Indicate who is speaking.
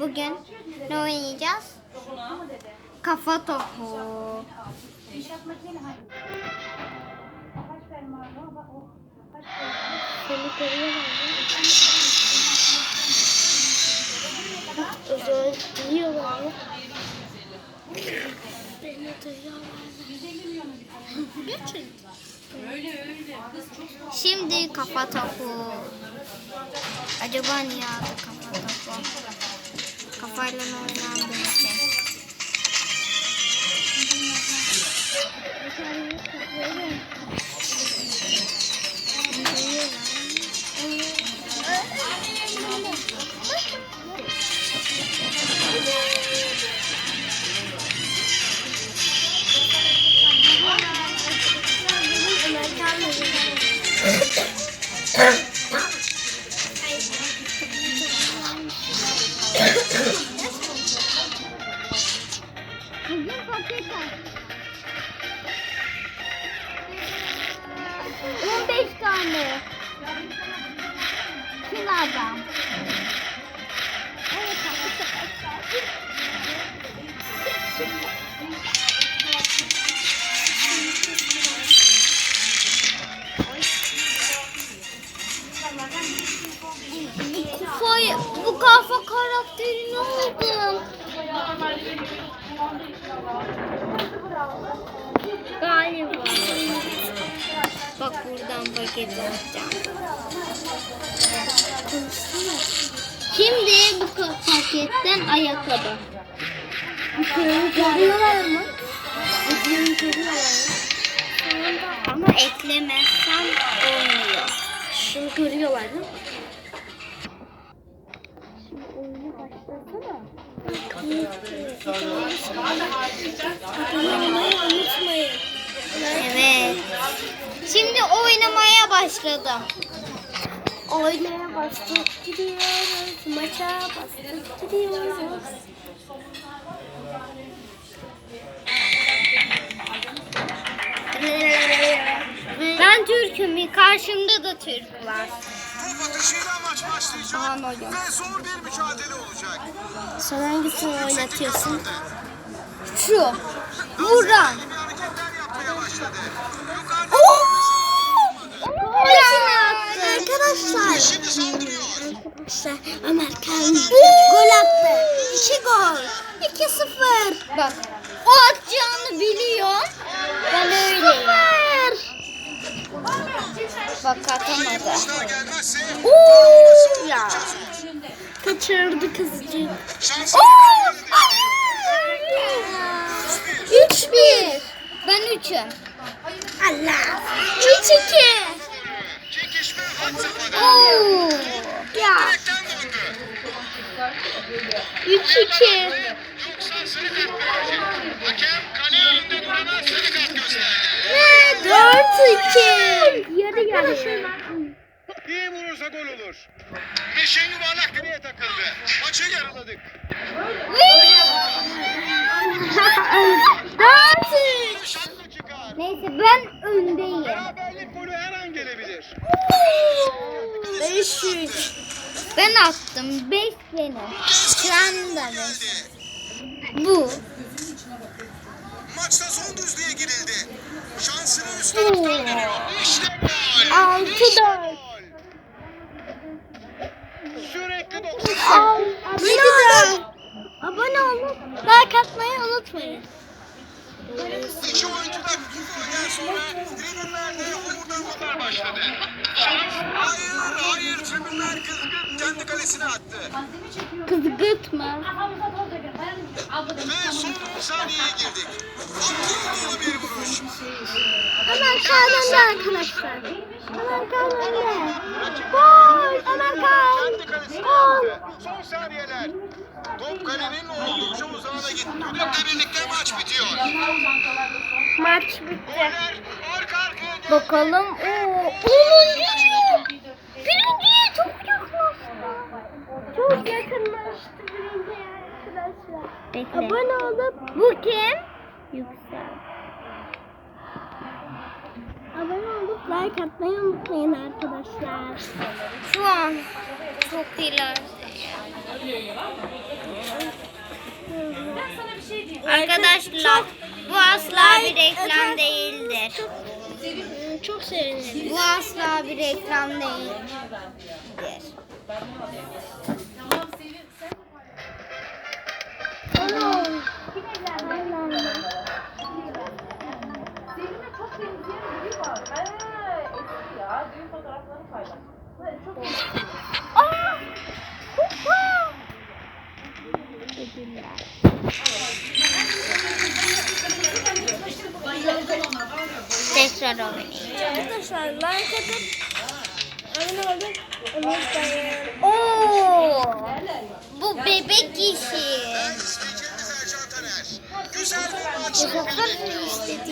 Speaker 1: Bugün ne oynayacağız? Kafa topu. Özel diyorlar. Beni duyuyorlar. Gerçekten. Şimdi kafa topu. Acaba niye adı kafa topu? Kafayla oynayan tane. Kim adam? Evet arkadaşlar. Bu kafa karakteri ne oldu? Galiba. Bak buradan paket alacağım. Şimdi bu paketten ayakkabı. Görüyorlar mı? Ama eklemezsem olmuyor. Şunu görüyorlar mi? Şimdi oyunu başlasana. Oynamayı unutmayın. Evet. Şimdi oynamaya başladım. Oynamaya başladık gidiyoruz. Maça başladık gidiyoruz. Ben Türk'üm. Karşımda da Türk var.
Speaker 2: Top atışıyla maç başlayacak
Speaker 1: hocam.
Speaker 2: ve zor bir mücadele olacak.
Speaker 1: Sen hangisini oynatıyorsun? Şu. Buran.
Speaker 2: Yeni hareketler yapmaya başladı. Yukarıda
Speaker 1: Arkadaşlar.
Speaker 2: şimdi saldırıyor.
Speaker 1: Arkadaşlar Amerikan gol attı. 2 gol. 2-0. Bak o atacağını biliyor. Ben öyleyim. Bak atamadı. Oo ya. Kaçırdı kızcık. Oo! Hayır. 3-1. Ben 3'üm. Allah. 3-2. Oo. Ya.
Speaker 2: Direkten döndü.
Speaker 1: 3-2.
Speaker 2: Yoksa sarı kart verecek. Hakem kale önünde durana sarı kart gösterdi.
Speaker 1: Ne? 4-2. Yarı yarı.
Speaker 2: İyi vurursa gol olur. Meşe yuvarlak direğe takıldı.
Speaker 1: 5-3. Ben attım. 5 benim. Sen de beş.
Speaker 2: Geldi.
Speaker 1: Bu.
Speaker 2: Maçta son düzlüğe girildi. Şansını üst taraftan deniyor. İşte gol.
Speaker 1: Altı
Speaker 2: İşte
Speaker 1: dört.
Speaker 2: gol. Sürekli dokuz.
Speaker 1: Abone olun. Abone olun. Like atmayı unutmayın.
Speaker 2: İki oyuncu da bütün golden sonra tribünlerde homurdanmalar başladı. Hayır, hayır tribünler kızgın kendi kalesine attı.
Speaker 1: Kızgıtma.
Speaker 2: Ve son 10 saniyeye girdik. Şanslı bir vuruş.
Speaker 1: Amerikan önde arkadaşlar. Amerikan önde. Gol.
Speaker 2: Kendi kalesine
Speaker 1: Gol.
Speaker 2: Son saniyeler. Top kalenin oldukça uzağına gitti. Düdükle birlikte maç bitiyor.
Speaker 1: Maç bitti. Bakalım. Oo, 10. Birinciye çok yaklaştı. Çok yakınlaştı birinciye arkadaşlar. Bekle. Abone olup. Bu kim? Yüksel. Abone olup like atmayı unutmayın arkadaşlar. Şu an çok ileride.
Speaker 2: Arkadaşlar bu asla bir reklam değildir.
Speaker 1: Çok sevinirim.
Speaker 2: Bu asla bir reklam değildir.
Speaker 3: Selim'e
Speaker 2: Tekrar oynayayım.
Speaker 1: Arkadaşlar like atıp abone olun. Unutmayın.
Speaker 2: Oo! Bu bebek işi.
Speaker 4: Güzel bir maç.
Speaker 2: Bu sefer istediğim